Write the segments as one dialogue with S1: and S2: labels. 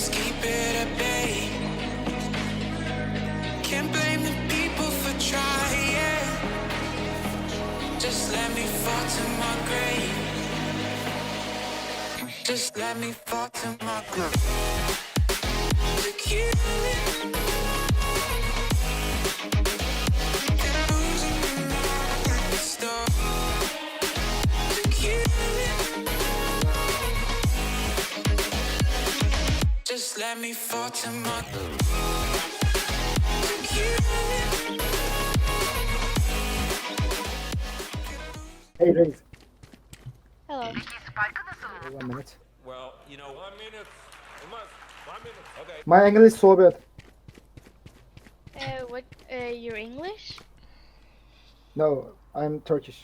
S1: just keep it at bay. Can't blame the people for trying. Just let me fall to my grave. Just let me fall to my grave. To kill let me fall to my To kill it.
S2: Hey Reis.
S3: Hello.
S2: One minute.
S4: Well, you know, one minute. One minute. Okay.
S2: My English so bad.
S3: Uh, what? Uh, you're English?
S2: No, I'm Turkish.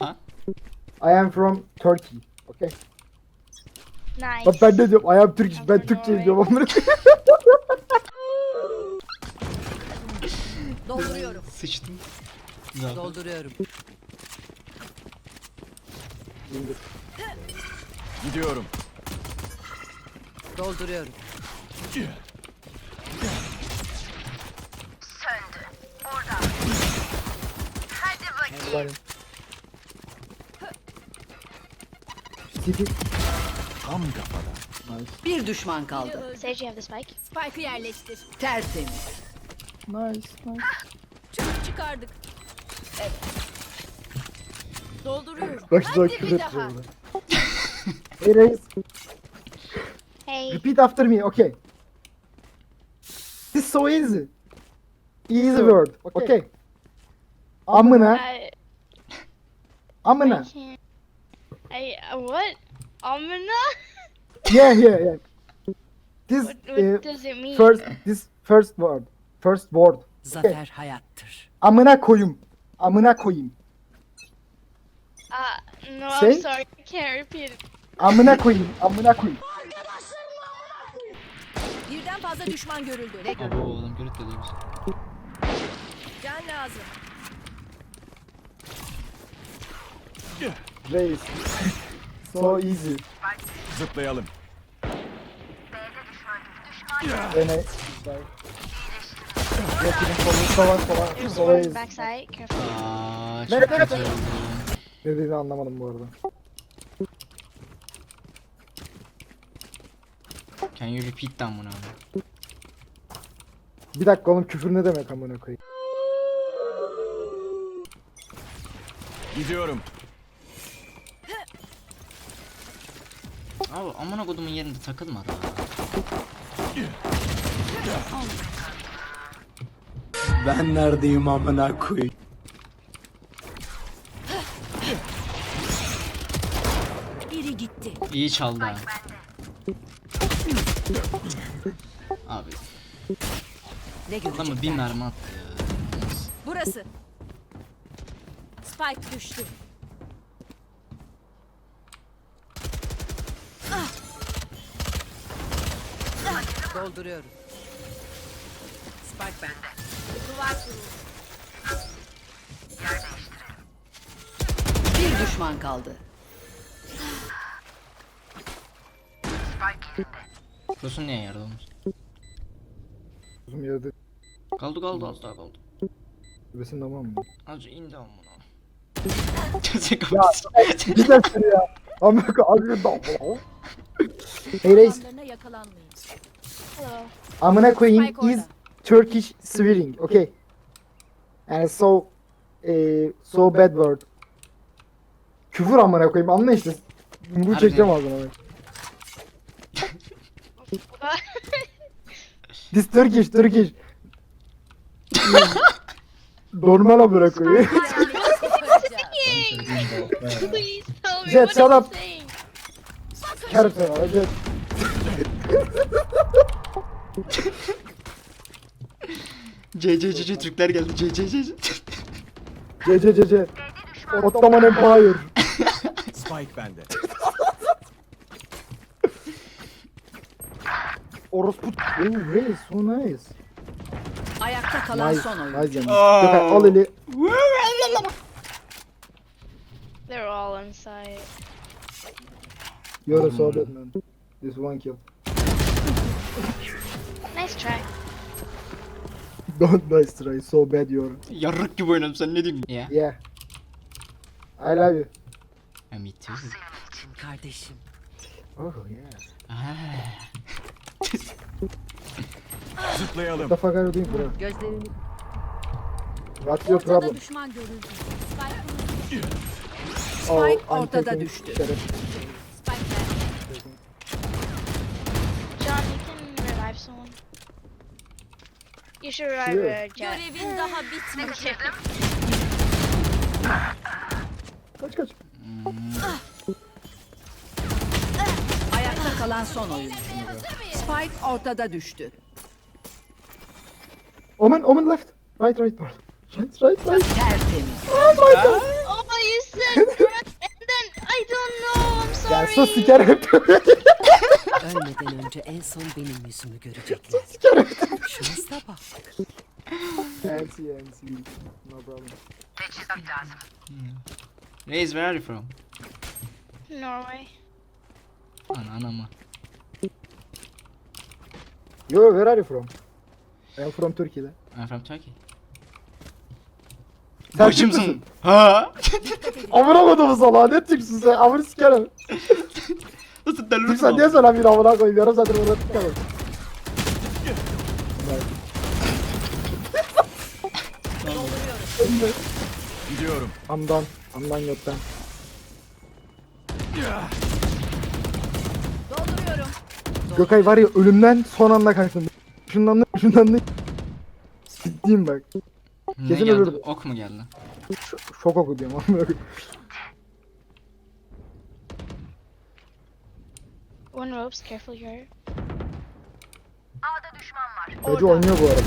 S5: Ha?
S2: I am from Turkey. Okay.
S3: Nice.
S2: Bak ben ne diyorum? I am Turkish. Ben Türkçe diyorum. amına
S6: Dolduruyorum.
S5: Sıçtım. Güzel.
S6: Dolduruyorum.
S7: Gidiyorum.
S6: Dolduruyorum.
S2: Ulan. City.
S7: Tam kafada.
S2: Nice.
S6: Bir düşman kaldı.
S3: Sage, you have the spike.
S8: Spike'ı yerleştir.
S6: Tertemiz.
S2: Nice. Nice.
S8: Çabuk çıkardık. Evet. Dolduruyorum.
S2: Bak
S8: Hadi
S2: küfür
S8: bir daha.
S2: burada. Hey Reis.
S3: Hey.
S2: Repeat after me. Okay. This is so easy. Easy word. Okay. Amına.
S3: I,
S2: Amına.
S3: I uh, what? Amina?
S2: Yeah, yeah, yeah. This
S3: What, what
S2: uh,
S3: does it mean?
S2: first this first word. First word.
S6: Zafer hayattır.
S2: Amına koyayım. Amına koyayım.
S3: Uh, no,
S2: Say?
S3: I'm sorry. I can't repeat it.
S2: Amına koyayım. Amına koyayım.
S8: Birden fazla düşman görüldü. Ne
S5: Abo adam görüp de.
S8: Can lazım.
S2: Reis. So easy.
S7: Zıplayalım.
S2: Beni. Rakibin kolunu falan falan.
S3: There's
S2: So
S3: one
S2: easy.
S3: backside. Careful.
S5: Aa
S2: Nerede,
S5: çok
S2: nerede?
S5: kötü oldu.
S2: Ne dediğini anlamadım bu arada.
S5: Can you repeat that bunu?
S2: Bir dakika oğlum küfür ne demek amına koyayım.
S7: Gidiyorum.
S5: Abi amına kodumun yerinde takılma da.
S9: Ben neredeyim amına koyayım?
S8: Biri gitti.
S5: İyi çaldı ha. Abi
S6: Ne görecekler?
S5: adamı bir mermi attı ya.
S8: Burası. Spike düştü.
S6: Dolduruyorum. Spike bende.
S8: Duvar kurulu.
S6: Bir düşman kaldı.
S5: Kusun niye yerde olmuş?
S2: Uzun yerde.
S5: Kaldı kaldı az daha kaldı.
S2: Besin tamam mı?
S5: Azıcık indi amına. Çocuk
S2: Ya güzel seni ya. Amına koyayım. Hey Reis. Amına koyayım is Turkish swearing. Okay. And so eh, so bad word. Küfür amına koyayım anla işte. Bu çekeceğim ağzına. This Turkish Turkish. Normal amına koyayım.
S3: Please tell me
S2: Jet,
S3: what
S2: shut
S3: I'm
S2: up.
S3: saying.
S2: Jet.
S5: C C C C Türkler geldi C C C C.
S2: C C C C. Ottoman Empire.
S7: Spike bende.
S2: Orospu. Oh, really so nice.
S6: Ayakta kalan
S2: Nice.
S6: son oyun.
S2: Nice yani. Gökhan, al eli.
S3: They're all inside.
S2: You're a so bad man. This one kill.
S3: Nice try.
S2: Don't nice try. So bad you're.
S5: Yarrak gibi oynadım sen ne diyeyim ya?
S2: Yeah. I love you.
S5: Ha, me too.
S6: Kardeşim.
S2: Oh yeah.
S5: Ah.
S7: Zıplayalım.
S2: What the fuck are you doing bro?
S6: Gözlerini
S2: What's your
S8: Ortada
S2: problem?
S8: düşman görüldü. Spike,
S2: Oh,
S6: Spike ortada düştü
S2: up.
S8: spike nerede?
S3: John, you can revive someone. You should revive
S2: Sure.
S3: uh, Jet.
S8: Görevin daha bitmedi.
S2: Kaç kaç.
S6: ayakta kalan son oyuncu. Spike ortada düştü.
S2: Omen, Omen left. Right, right, pardon. Right, right, right.
S6: Tertemiz.
S3: Oh, you said run, and then I don't know. I'm
S2: Ya
S3: sorry.
S2: sus sikerim.
S6: Ölmeden önce en son benim yüzümü görecekler. da bak.
S2: NC, NC. No problem.
S5: Reis where are you from?
S3: Norway.
S5: Ana anama.
S2: Yo, where are you from? I'm from Turkey'de.
S5: I'm from Turkey.
S2: Sen
S5: Bacımsın.
S2: Türksün.
S5: Ha?
S2: Amına kodumu salağa ne Türksün sen? Amını sikerim.
S5: Nasıl deli
S2: Türksen niye sana bir amına koyayım? Yarım saattir orada tutamam.
S7: Gidiyorum.
S2: Done yok ben.
S8: Dolduruyorum.
S2: Gökay var ya ölümden son anda kaçtım. Şundan da şundan da Ciddiyim bak.
S5: Ne
S2: Kesin
S5: geldi?
S2: ölürdü.
S5: Ok mu geldi?
S2: Ş- şok oku diyorum amına koyayım.
S3: One ropes, careful here.
S2: Gacı oynuyor bu arada.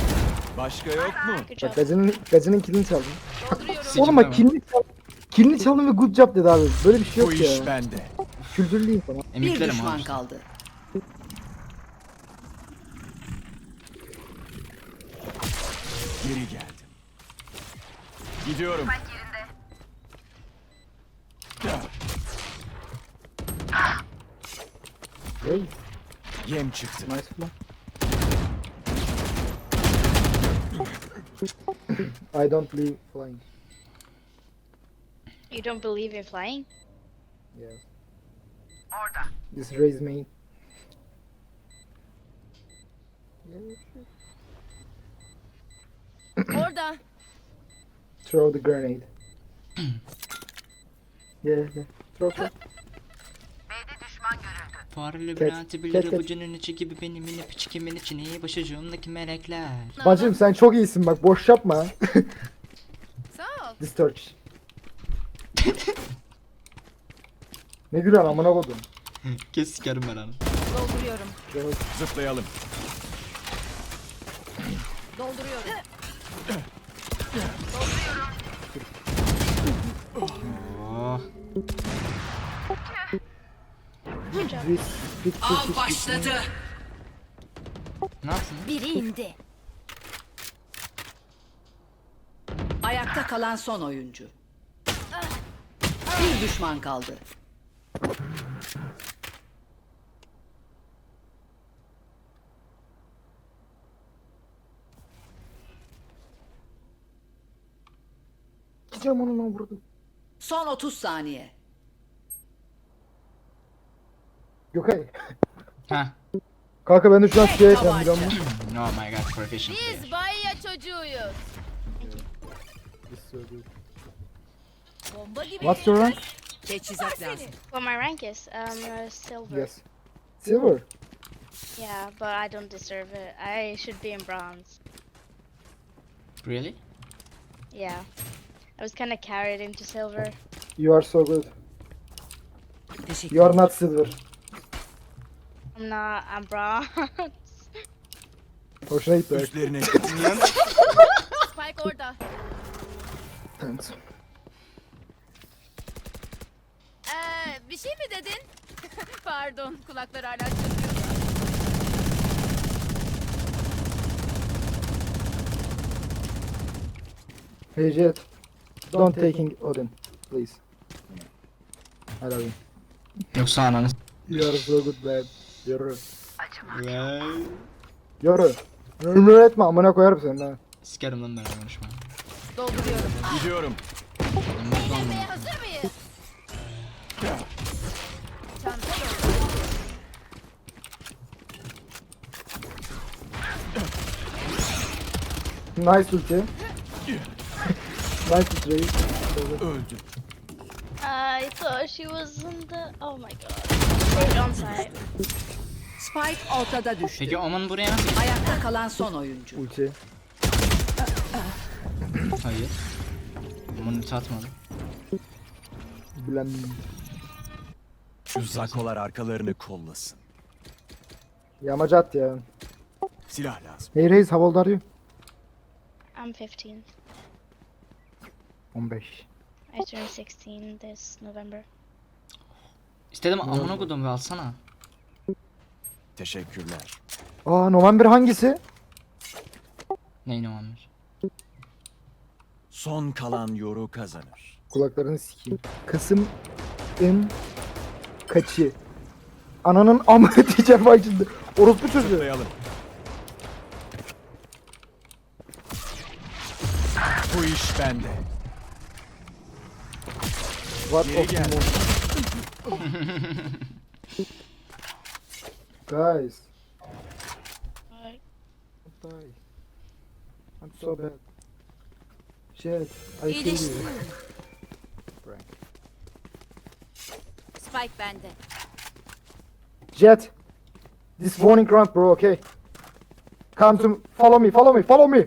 S7: Başka yok mu?
S3: Good job.
S2: Bak Gacı'nın Gacı'nın killini çaldım. Oğlum bak killini çaldım. Killini çaldım ve good job dedi abi. Böyle bir şey
S7: Bu
S2: yok
S7: iş
S2: ya.
S7: bende.
S2: Kültürlüyüm falan.
S6: Bir düşman
S5: abi.
S6: kaldı.
S7: Geri geldim. Gidiyorum.
S2: Hey,
S7: Yem çıktı.
S2: nice plan. I don't believe flying.
S3: You don't believe in flying?
S2: Yes. This raise me.
S8: Orada.
S2: Throw the grenade. yeah, yeah. Throw, throw.
S5: Fareli
S2: Ket-
S5: Bülent'i bilir
S2: ket- ket.
S5: avucunun içi gibi benim yine piçikimin içine başucumdaki melekler.
S2: Bacım sen çok iyisin bak boş yapma.
S8: Sağ ol.
S2: This Turkish. ne gülüyorsun amına kodum.
S5: Kes sikerim ben onu.
S8: Dolduruyorum.
S7: Zıplayalım.
S8: Dolduruyorum.
S5: Oh.
S2: This, this,
S6: Av başladı.
S5: Ne?
S8: Biri indi.
S6: Ayakta kalan son oyuncu. Bir düşman kaldı.
S2: Gideceğim onunla vurdum.
S6: Son 30 saniye.
S2: Gökay.
S5: Ha.
S2: Kanka ben de şu an şey ekran
S6: tabanca.
S2: biliyor musun?
S5: Oh my god professional player.
S8: Biz Bayya çocuğuyuz. Bomba gibi.
S2: What's your rank?
S6: Teçhizat lazım.
S3: Well, my rank is um uh, silver.
S2: Yes. Silver.
S3: Yeah, but I don't deserve it. I should be in bronze.
S5: Really?
S3: Yeah. I was kind of carried into silver.
S2: You are so good.
S6: Teşekkür
S2: You are not silver.
S3: I'm not. I'm bronze.
S2: Hoşuna gitti. bak.
S7: Üstlerine
S8: Spike orada.
S2: Thanks.
S8: Ee, bir şey mi dedin? Pardon, kulaklar hala çınlıyor.
S2: Hey Jet. Don't taking Odin. Please. I love you.
S5: Yoksa ananı
S2: You are so good man. Yürü.
S5: Ve...
S2: Yürü. Yürü etme amına koyarım seni ha.
S5: Sikerim lan ben konuşma.
S8: Dolduruyorum.
S7: Gidiyorum.
S8: Eğlenmeye hazır mıyız? Çanta doldu.
S2: Nice ulti. nice ulti.
S7: Öldü.
S3: I thought she was in the. Oh my god. Stay on site.
S6: Spike ortada düştü.
S5: Peki Oman buraya nasıl?
S6: Ayakta kalan son oyuncu.
S2: Ulti.
S5: Hayır. Oman ulti atmadı.
S2: Bilen.
S7: Şu zakolar arkalarını kollasın.
S2: Yamacı at ya.
S7: Silah lazım.
S2: Hey Reis how old are you?
S3: I'm 15.
S2: 15.
S3: I turned 16 this November.
S5: İstedim amına kodum ve alsana.
S7: Teşekkürler.
S2: Aa November hangisi?
S5: Neyin Oman'mış?
S7: Son kalan yoru kazanır.
S2: Kulaklarını sikeyim. Kasım en kaçı? Ananın amı diyeceğim bak şimdi. Orospu çocuğu.
S7: Zıplayalım. Bu iş bende.
S2: What
S7: Geri
S2: of
S7: gel.
S2: more? Guys.
S3: Alright.
S2: don't die. I'm so bad. Shit. I kill you.
S8: Spike bende.
S2: Jet. This warning round bro okay. Come to follow me follow me follow me.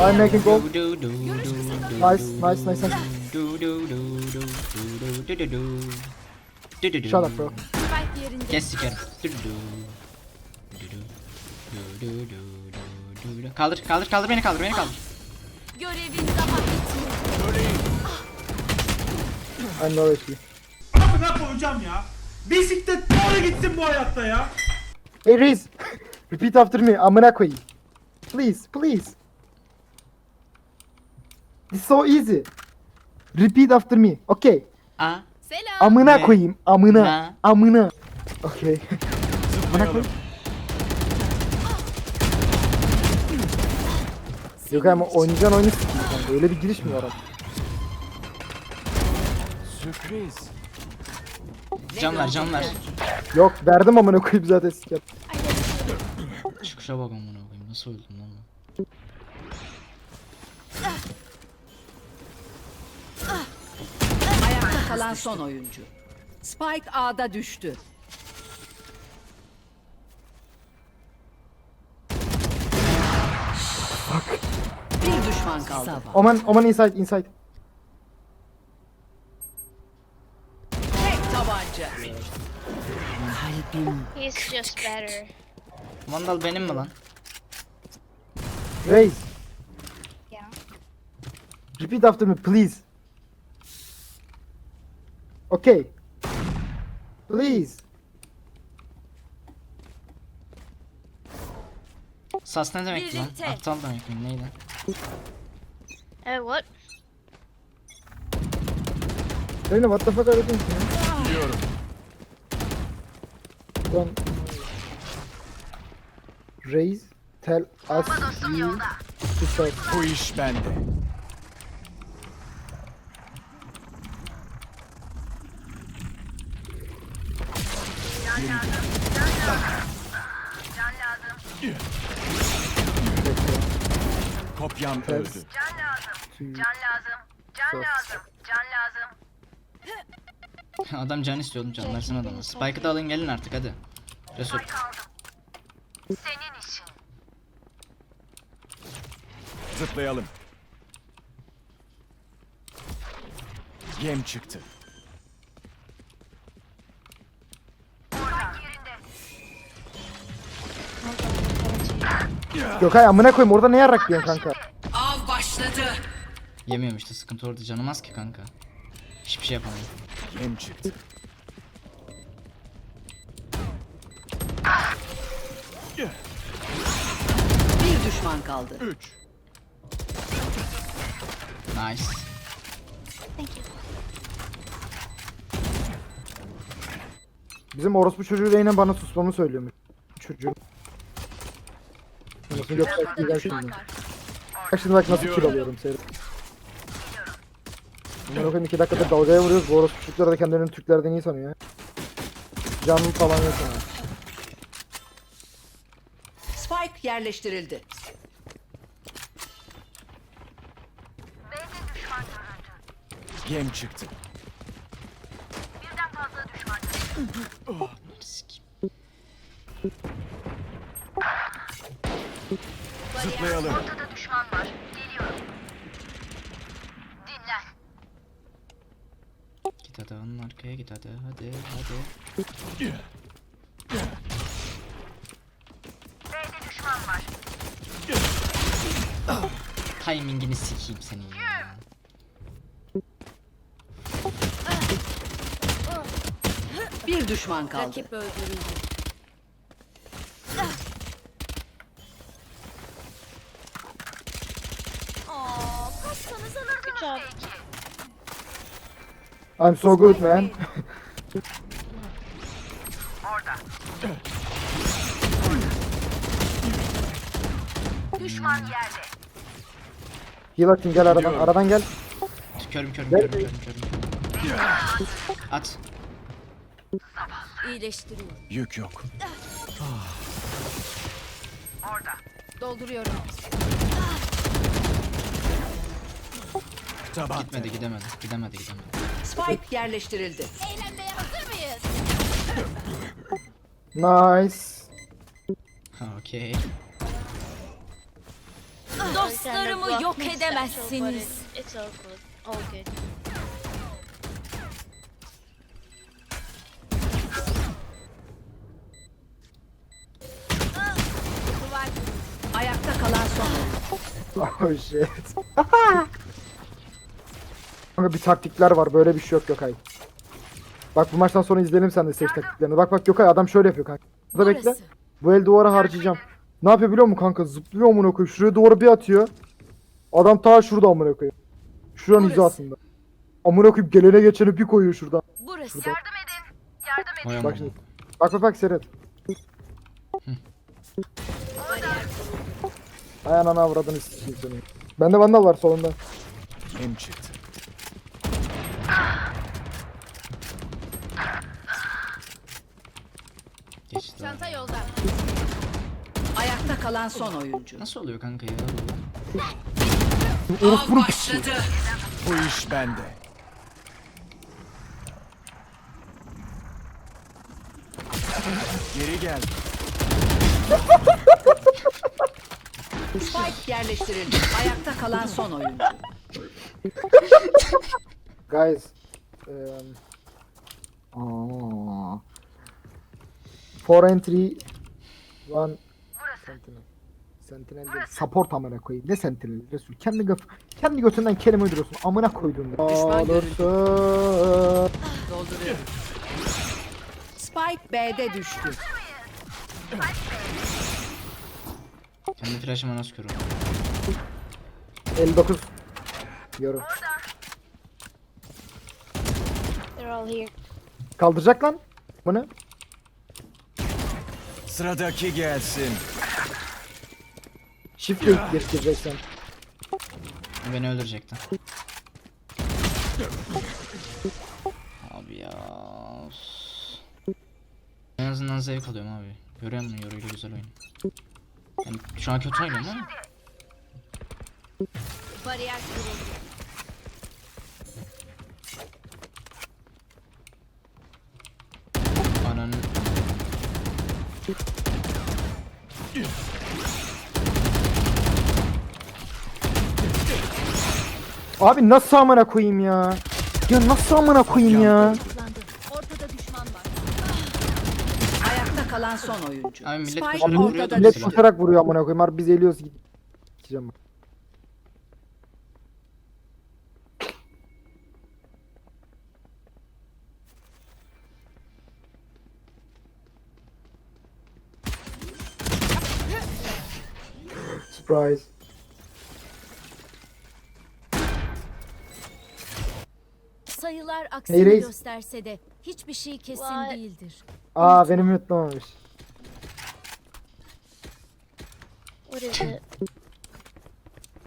S2: I'm making gold.
S5: Du, du, du, du, du,
S2: Nice
S5: du,
S2: nice nice nice.
S5: du, du, du, du, du, du, du, du, du. Du, du, du.
S2: Shut up bro.
S8: Spike yerinde.
S5: Kes sikerim. Kaldır kaldır kaldır beni kaldır beni kaldır.
S8: Görevin daha bitmedi.
S2: I'm no HP.
S10: Amına koyacağım ya. Bisiklet doğru gitsin bu hayatta ya.
S2: Hey Reis. Repeat after me. Amına koyayım. Please please. This so easy. Repeat after me. Okay.
S5: A.
S8: Selam.
S2: Amına
S5: Ne?
S2: koyayım. Amına.
S5: Ne?
S2: Amına. Okay.
S7: Zıplayalım.
S2: Yok ama oynayacağın oyunu sikeyim kanka. Öyle bir giriş mi var abi?
S7: Sürpriz.
S5: Can ver can ver.
S2: Yok verdim amına koyayım zaten siker.
S5: Şu kuşa bak amına koyayım. Nasıl öldüm lan ben?
S6: Kalan son oyuncu. Spike A'da düştü. Bir düşman kaldı.
S2: Oman Oman inside inside.
S6: Tek tabanca. Kalbim
S3: He's just better.
S5: Vandal benim mi lan?
S2: Reis.
S3: Yeah.
S2: Repeat after me please. Okay. Please.
S5: Sas ne demek lan?
S8: Birlikte.
S5: Aptal demek mi? Neydi?
S3: Uh, what?
S2: Reyna what the fuck are you doing? man?
S7: Gidiyorum.
S2: Don't. Reis tell us you to start.
S7: Bu iş bende. Kopyam öldü.
S2: Can lazım. Can lazım. Can lazım. Can lazım.
S5: Adam can istiyor oğlum can versin adamı. Spike'ı da alın gelin artık hadi. Cesur. Senin işin.
S7: Zıplayalım. Gem çıktı.
S2: Gökay amına koyayım orada ne yarak diyorsun kanka?
S6: av başladı.
S5: Yemiyorum işte sıkıntı orada canım az ki kanka. Hiçbir şey yapamam.
S7: Yem çıktı.
S6: Bir düşman kaldı.
S7: 3.
S5: Nice.
S3: Thank you.
S2: Bizim orospu çocuğu yine bana susmamı söylüyormuş. Çocuğum. Nasıl göstereyim şimdi. Bak şimdi bak nasıl kill alıyorum seni. Bunlar bakın iki dakikada dalgaya vuruyoruz. Bu orospu çocukları da kendilerini Türklerden iyi sanıyor ya. Canlı falan yok yani.
S6: Spike yerleştirildi.
S7: Yem çıktı. Zıplayalım.
S5: Git hadi onun arkaya git hadi hadi hadi. Timingini sikeyim senin ya.
S6: Bir düşman kaldı.
S8: Rakip öldürüldü.
S2: I'm so good man. Heal atayım gel aradan. Aradan gel.
S5: Körüm körüm
S2: Gel
S5: körüm körüm körüm. At.
S8: İyileştiriyor.
S7: Yük yok.
S8: Dolduruyorum.
S7: Taban.
S5: Gitmedi gidemedi. Gidemedi gidemedi.
S6: Spike yerleştirildi.
S8: Eğlenmeye hazır mıyız?
S2: Nice.
S5: Okey.
S8: Dostlarımı yok edemezsiniz.
S3: It's all good. All good.
S8: Duvar
S6: Ayakta kalan son.
S2: Oh shit. Kanka bir taktikler var böyle bir şey yok Gökay. Bak bu maçtan sonra izleyelim sen de seç taktiklerini. Bak bak Gökay adam şöyle yapıyor kanka. Burada bekle. Bu el duvara harcayacağım. Ne yapıyor biliyor musun kanka? Zıplıyor amına koyayım. Şuraya duvara bir atıyor. Adam ta şurada amına koyayım. Şuranın
S8: Burası.
S2: hizasında. Amına koyayım gelene geçene bir koyuyor şuradan.
S8: Burası.
S2: Burada.
S5: Oy
S2: Bak
S5: aman.
S2: şimdi. Bak bak bak seyret. Ay anana avradını sikeyim seni. Bende vandal var solunda.
S7: Yem çıktı.
S5: Geçti.
S8: Çanta yolda.
S6: Ayakta kalan son oyuncu.
S5: Nasıl oluyor kanka ya?
S6: Av başladı.
S7: Bu iş bende. Geri gel.
S6: Spike yerleştirildi. Ayakta kalan son oyuncu.
S2: Guys. Um, aa. Four entry. One. Sentinel. Sentinel değil. Support amına koyayım. Ne sentinel? Resul. Kendi gaf kendi götünden kelime uyduruyorsun. Amına. Olursa.
S6: Dolduruyorum. Spike B'de düştü.
S5: Kendi flash'ıma nasıl körüm?
S2: 59. Yorum.
S3: They're all here.
S2: Kaldıracak lan. Bunu.
S7: Sıradaki gelsin.
S2: Shift'le geçireceksen.
S5: Beni öldürecekti. Abi ya. En azından zevk alıyorum abi. Görüyor musun yoruyla güzel oyun. Yani şu an kötü oynuyorum ama.
S8: Bariyer kuruldu.
S5: Ananın
S2: Abi nasıl amına koyayım ya? Ya nasıl amına koyayım ya?
S8: Kullandı. Ortada düşman var.
S6: Ayakta kalan son oyuncu.
S5: Abi millet
S6: Spike
S5: koşarak vuruyor
S6: ortada
S5: da
S2: Millet koşarak vuruyor amına koyayım. Harbi biz eliyoruz. Gideceğim. Surprise.
S8: Sayılar Aksini gösterse de hiçbir şey kesin
S3: What?
S8: değildir.
S2: Aa benim
S3: is it?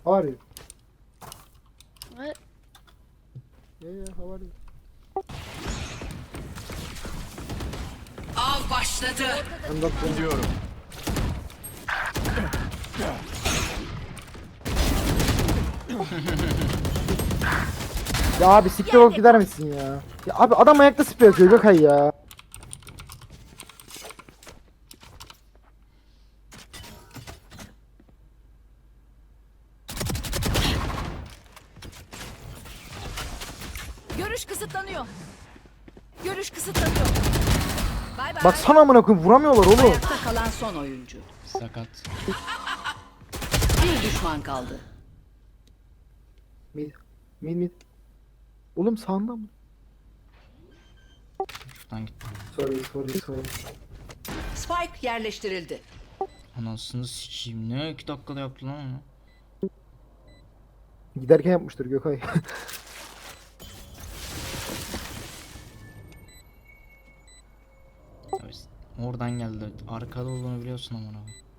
S2: How are you?
S3: What?
S2: Yeah, yeah, how are you?
S6: Av başladı.
S2: Not doing-
S7: Gidiyorum.
S2: Ya abi siktir olup gider misin ya? Ya abi adam ayakta sprey atıyor Gökay ya.
S8: Görüş kısıtlanıyor. Görüş kısıtlanıyor. Bay bay.
S2: Bak sana amına koyayım vuramıyorlar oğlum.
S6: Ayakta kalan son oyuncu.
S5: Sakat.
S6: Bir düşman kaldı.
S2: Mid. Mid mid. Oğlum sağında mı?
S5: Şuradan gitti.
S2: Sorry sorry sorry.
S6: Spike yerleştirildi.
S5: Anasını sikeyim. Ne 2 dakikada yaptı lan onu.
S2: Giderken yapmıştır Gökay.
S5: Oradan geldi. Arkada olduğunu biliyorsun amına. koyayım.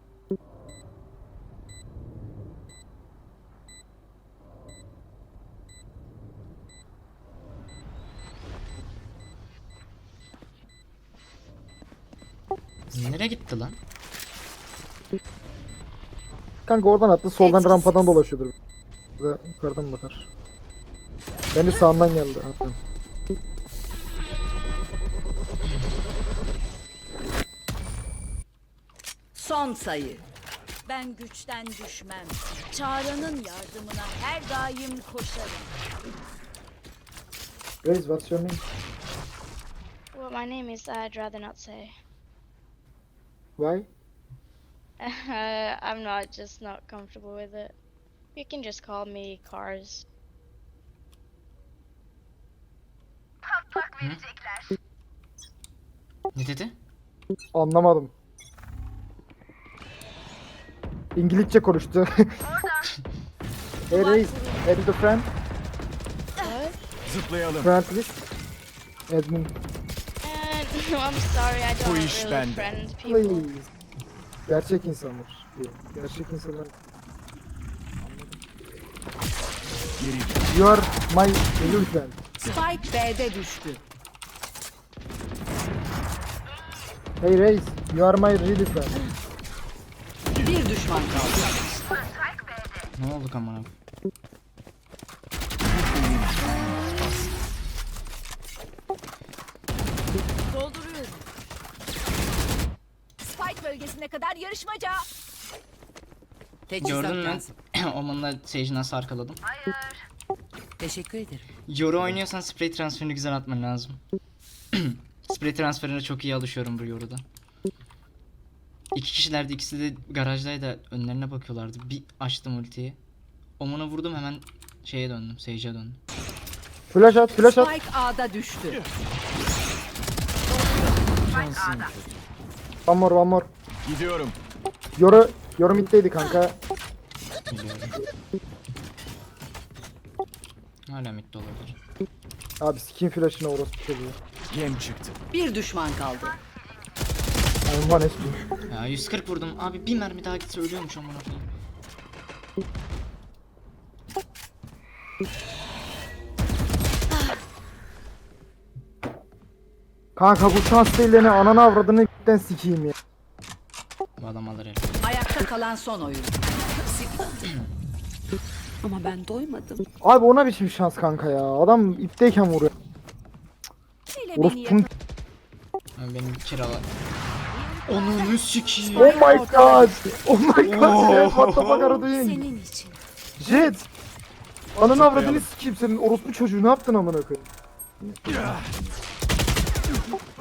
S5: Nereye gitti lan?
S2: Kanka oradan attı soldan
S8: Etkisiz.
S2: rampadan dolaşıyordur. Burada yukarıdan bakar. Beni sağından geldi. Aferin.
S6: Son sayı.
S8: Ben güçten düşmem. Çağrı'nın yardımına her daim koşarım.
S2: Grace what's your name?
S3: What my name is, I'd rather not say.
S2: Why?
S3: I'm not just not comfortable with it. You can just call me Cars.
S5: Ne dedi?
S2: Anlamadım. İngilizce konuştu. hey Reis, add the friend.
S7: Zıplayalım.
S2: Friend please. Admin
S3: I'm sorry, I
S7: Bu
S3: don't
S7: iş
S3: really
S7: bende.
S3: friend people.
S2: please. Gerçek insanlar. Gerçek insanlar.
S7: Geri gel.
S2: You are my real friend.
S6: Spike B'de düştü.
S2: Hey Reis, you are my real friend.
S6: Bir düşman kaldı.
S5: Ne oldu amına? koyayım?
S8: Dolduruyorum. Spike bölgesine kadar yarışmaca.
S6: Teçhizat
S5: Gördün mü?
S6: lazım.
S5: Oman'la Sage'i nasıl arkaladım?
S6: Teşekkür ederim.
S5: Yoru oynuyorsan spray transferini güzel atman lazım. spray transferine çok iyi alışıyorum bu Yoru'da. İki kişilerdi ikisi de garajdaydı önlerine bakıyorlardı. Bir açtım ultiyi. Oman'a vurdum hemen şeye döndüm. Sage'e döndüm.
S2: Flash at, flash at.
S6: Spike A'da düştü.
S2: One more, one more.
S7: Gidiyorum.
S2: Yoru, Yoru middeydi kanka.
S5: Hala mid de olabilir.
S2: Abi skin flash'ına orospu çocuğu.
S7: Yem çıktı.
S6: Bir düşman kaldı.
S2: One HP.
S5: Ya 140 vurdum. Abi bir mermi daha gitse ölüyormuş amına koyayım.
S2: Kanka bu şans değillerini ananı avradını gitten sikeyim ya.
S5: Bu adam alır el.
S6: Ayakta kalan son oyuncu. Ama ben doymadım.
S2: Abi ona biçim şans kanka ya. Adam ipteyken vuruyor.
S8: Hele beni
S2: Orospun.
S5: Abi benim kira var. Onu sikiyim.
S2: Oh my god. Oh my god. What the fuck are you doing?
S8: senin için.
S2: Jet. Ananı avradını sikeyim senin orospu çocuğu ne yaptın amına koyayım?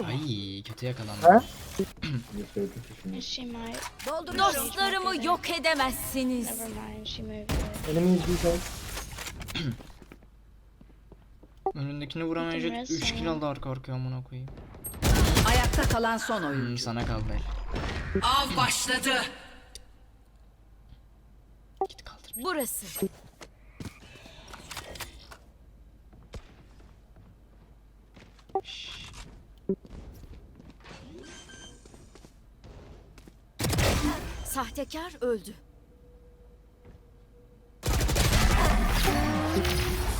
S5: Ay kötü yakalandı.
S2: He?
S3: She might.
S8: Dostlarımı yok edemezsiniz.
S3: Never mind, she moved it.
S2: Enemy is behind.
S5: Önündekini vuramayınca
S3: Gittim
S5: 3 kill aldı arka arkaya amına koyayım.
S6: Ayakta kalan son
S5: Hmm,
S6: oyuncu.
S5: sana kaldı el.
S6: Av başladı.
S5: Git kaldır.
S8: Burası. Sahtekar öldü.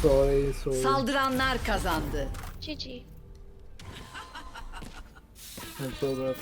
S2: Sorry sorry.
S6: Saldıranlar kazandı.
S3: GG.
S2: I'm so.